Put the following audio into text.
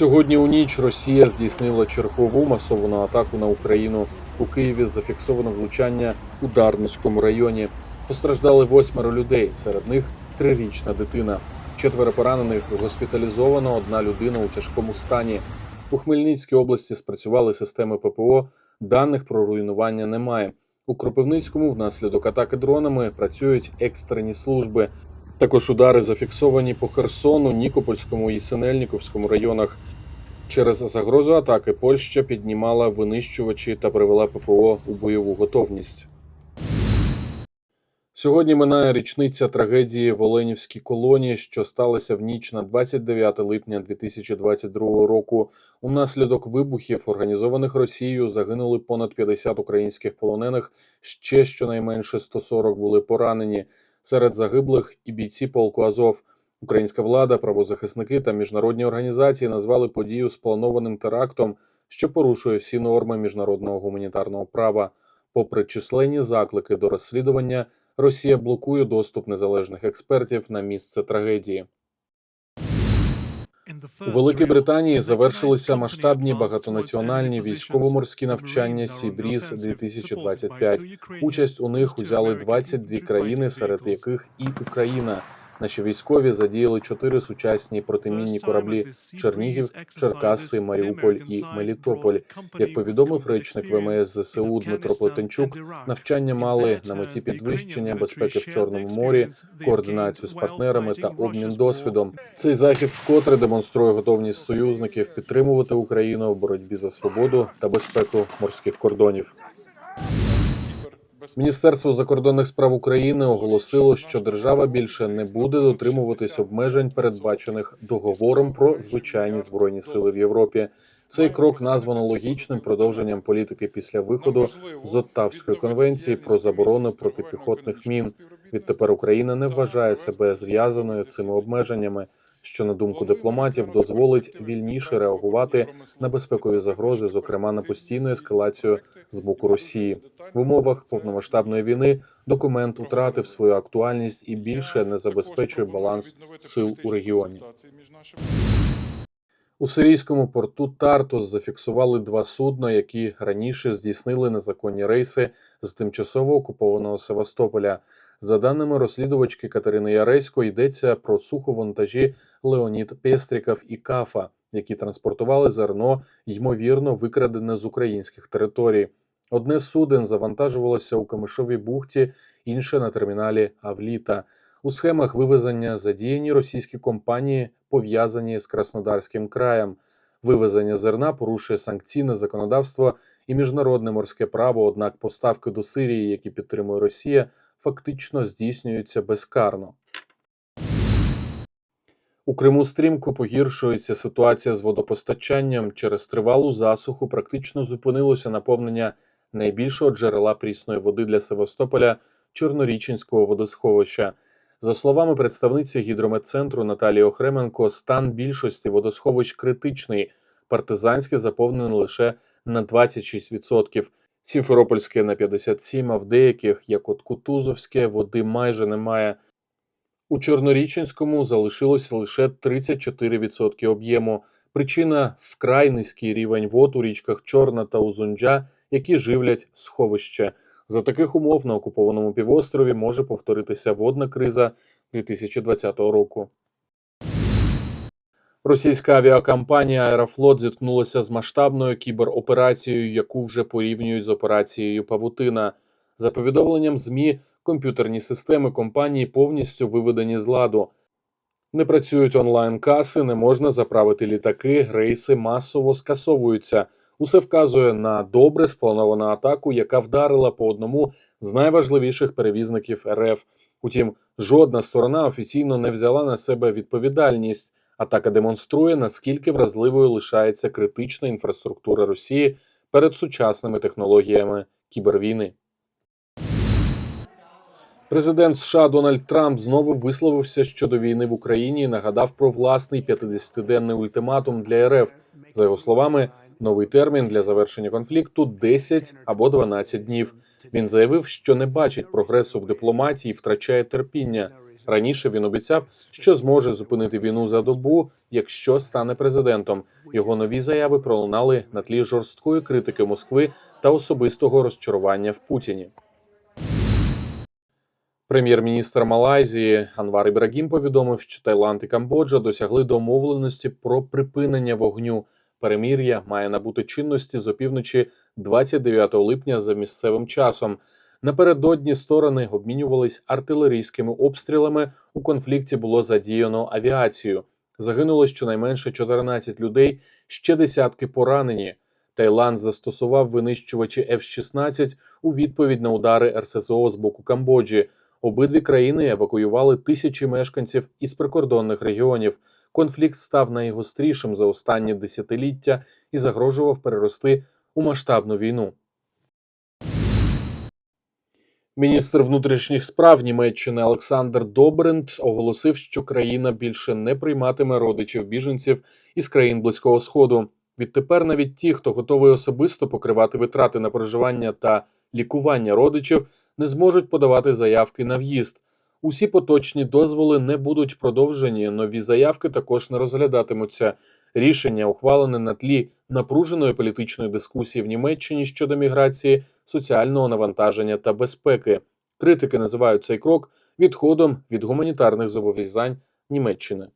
Сьогодні у ніч Росія здійснила чергову масовану атаку на Україну. У Києві зафіксовано влучання у Дарницькому районі. Постраждали восьмеро людей, серед них трирічна дитина. Четверо поранених госпіталізовано, одна людина у тяжкому стані. У Хмельницькій області спрацювали системи ППО. Даних про руйнування немає. У Кропивницькому внаслідок атаки дронами працюють екстрені служби. Також удари зафіксовані по Херсону, Нікопольському і Синельніковському районах. Через загрозу атаки Польща піднімала винищувачі та привела ППО у бойову готовність. Сьогодні минає річниця трагедії в Оленівській колонії, що сталася в ніч на 29 липня 2022 року. Унаслідок вибухів, організованих Росією, загинули понад 50 українських полонених. Ще щонайменше 140 були поранені. Серед загиблих і бійці полку Азов. Українська влада, правозахисники та міжнародні організації назвали подію спланованим терактом, що порушує всі норми міжнародного гуманітарного права. Попри численні заклики до розслідування, Росія блокує доступ незалежних експертів на місце трагедії. У Великій Британії завершилися масштабні багатонаціональні військово-морські навчання Сібріз 2025 Участь у них узяли 22 країни, серед яких і Україна. Наші військові задіяли чотири сучасні протимінні кораблі Чернігів, Черкаси, Маріуполь і Мелітополь. Як повідомив речник ВМС ЗСУ Дмитро Плетенчук, навчання мали на меті підвищення безпеки в Чорному морі, координацію з партнерами та обмін досвідом. Цей захід вкотре демонструє готовність союзників підтримувати Україну в боротьбі за свободу та безпеку морських кордонів. Міністерство закордонних справ України оголосило, що держава більше не буде дотримуватись обмежень, передбачених договором про звичайні збройні сили в Європі. Цей крок названо логічним продовженням політики після виходу з Оттавської конвенції про заборону протипіхотних мін. Відтепер Україна не вважає себе зв'язаною цими обмеженнями, що на думку дипломатів дозволить вільніше реагувати на безпекові загрози, зокрема на постійну ескалацію з боку Росії. В умовах повномасштабної війни документ втратив свою актуальність і більше не забезпечує баланс сил у регіоні. У сирійському порту Тартус зафіксували два судна, які раніше здійснили незаконні рейси з тимчасово окупованого Севастополя. За даними розслідувачки Катерини Яресько, йдеться про суховантажі Леонід Пестріков і Кафа, які транспортували зерно, ймовірно, викрадене з українських територій. Одне з суден завантажувалося у Камишовій бухті, інше на терміналі Авліта. У схемах вивезення задіяні російські компанії, пов'язані з Краснодарським краєм. Вивезення зерна порушує санкційне законодавство і міжнародне морське право. Однак поставки до Сирії, які підтримує Росія, фактично здійснюються безкарно. У Криму стрімко погіршується ситуація з водопостачанням. Через тривалу засуху практично зупинилося наповнення найбільшого джерела прісної води для Севастополя Чорноріченського водосховища. За словами представниці гідрометцентру Наталії Охременко, стан більшості водосховищ критичний. Партизанське заповнено лише на 26%, Сімферопольське на 57%, а в деяких, як от Кутузовське, води майже немає. У Чорноріченському залишилося лише 34% об'єму. Причина вкрай низький рівень вод у річках Чорна та Узунджа, які живлять сховище. За таких умов на окупованому півострові може повторитися водна криза 2020 року. Російська авіакомпанія Аерофлот зіткнулася з масштабною кібероперацією, яку вже порівнюють з операцією Павутина. За повідомленням ЗМІ, комп'ютерні системи компанії повністю виведені з ладу. Не працюють онлайн-каси, не можна заправити літаки, рейси масово скасовуються. Усе вказує на добре сплановану атаку, яка вдарила по одному з найважливіших перевізників РФ. Утім, жодна сторона офіційно не взяла на себе відповідальність. Атака демонструє, наскільки вразливою лишається критична інфраструктура Росії перед сучасними технологіями кібервійни. Президент США Дональд Трамп знову висловився щодо війни в Україні і нагадав про власний 50-денний ультиматум для РФ. За його словами, новий термін для завершення конфлікту 10 або 12 днів. Він заявив, що не бачить прогресу в дипломатії, втрачає терпіння. Раніше він обіцяв, що зможе зупинити війну за добу, якщо стане президентом. Його нові заяви пролунали на тлі жорсткої критики Москви та особистого розчарування в Путіні. Прем'єр-міністр Малайзії Анвар Ібрагім повідомив, що Таїланд і Камбоджа досягли домовленості про припинення вогню. Перемір'я має набути чинності з опівночі 29 липня за місцевим часом. Напередодні сторони обмінювались артилерійськими обстрілами. У конфлікті було задіяно авіацію. Загинуло щонайменше 14 людей, ще десятки поранені. Таїланд застосував винищувачі F-16 у відповідь на удари РСЗО з боку Камбоджі. Обидві країни евакуювали тисячі мешканців із прикордонних регіонів. Конфлікт став найгострішим за останні десятиліття і загрожував перерости у масштабну війну. Міністр внутрішніх справ Німеччини Олександр Добрент оголосив, що країна більше не прийматиме родичів біженців із країн близького сходу. Відтепер навіть ті, хто готовий особисто покривати витрати на проживання та лікування родичів, не зможуть подавати заявки на в'їзд. Усі поточні дозволи не будуть продовжені. Нові заявки також не розглядатимуться. Рішення, ухвалене на тлі напруженої політичної дискусії в Німеччині щодо міграції, соціального навантаження та безпеки. Критики називають цей крок відходом від гуманітарних зобов'язань Німеччини.